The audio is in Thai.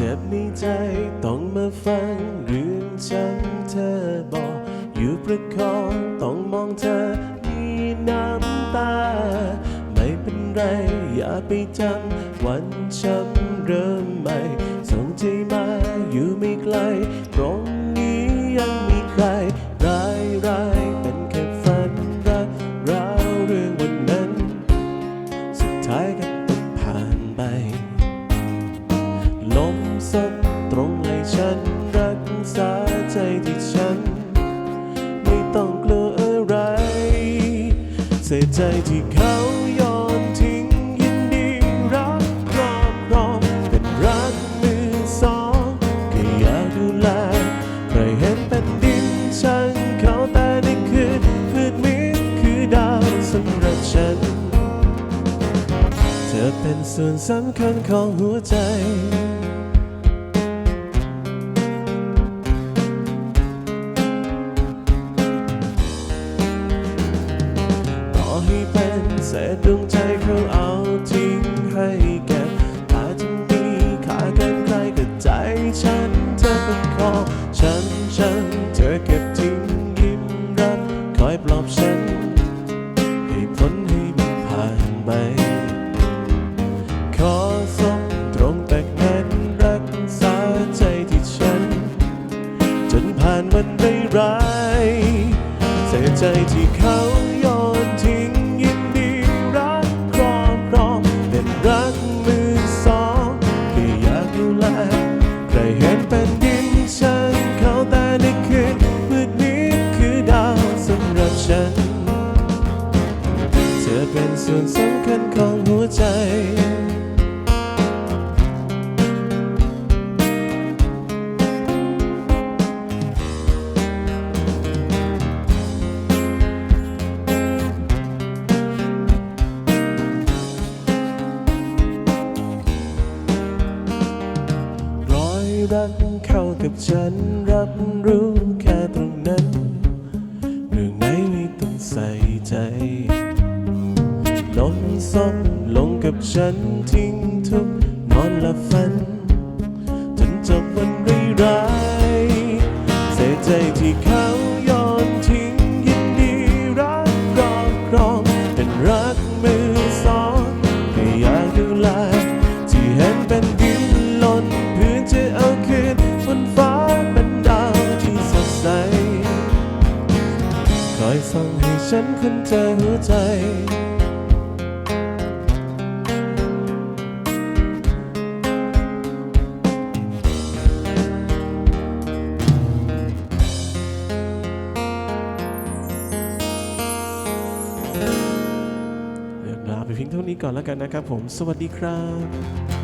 จ็บในใจต้องมาฟังเรื่องฉันเธอบอก อยู่ประคองต้องมองเธอมีน้ำตา ไม่เป็นไรอย่าไปจำวันช้ำเริ่มใหม่ส่งใจ สักตรงไหลฉันรักษาใจที่ฉัน ไม่ต้องกลัวอะไรเสียใจที่เขาโยนทิ้งยินดีรักรอบรองเป็นรักมือสองก็อยากดูแลใครเห็นเป็นดินช่างเขาแต่ในคืนมืดมิดคือดาวสำหรับฉัน เธอเป็นส่วนสำคัญของหัวใจ ต่เป็นเศษดวงใจเขาเอาทิ้งให้แก่ถ้าจะมีค่าเกินใครก็ใจฉันเธอเป็นขอฉันฉันเธอเก็บทิ้งยิ้มรับคอยปลอบฉัน ให้พ้นให้มันผ่านไปขอสบตรงแต่แน่นรักษาใจที่ฉัน จนผ่านวันร้ายๆเสียใจที่เขา เป็นส่วนสำคัญของหัวใจ รอยรักเข้ากับฉันรับรู้แค่ตรงนั้น เรื่องไหนไม่ต้องใส่ใจ ลงซบลงกับฉันทิ้งทุกนอนลับฝัน จนจบวันร้ายเสียใจที่เขาโยนทิ้งยินดีรักรอบครองเป็นรักมือสองแค่อยากดูแลที่เห็นเป็นดินล่นพื้นจะเอาคืนบนฟ้าเป็นดาวที่สดใสคอยส่องให้ฉันค้นเจอหัวใจ เพียงเท่านี้ก่อนแล้วกันนะครับผม สวัสดีครับ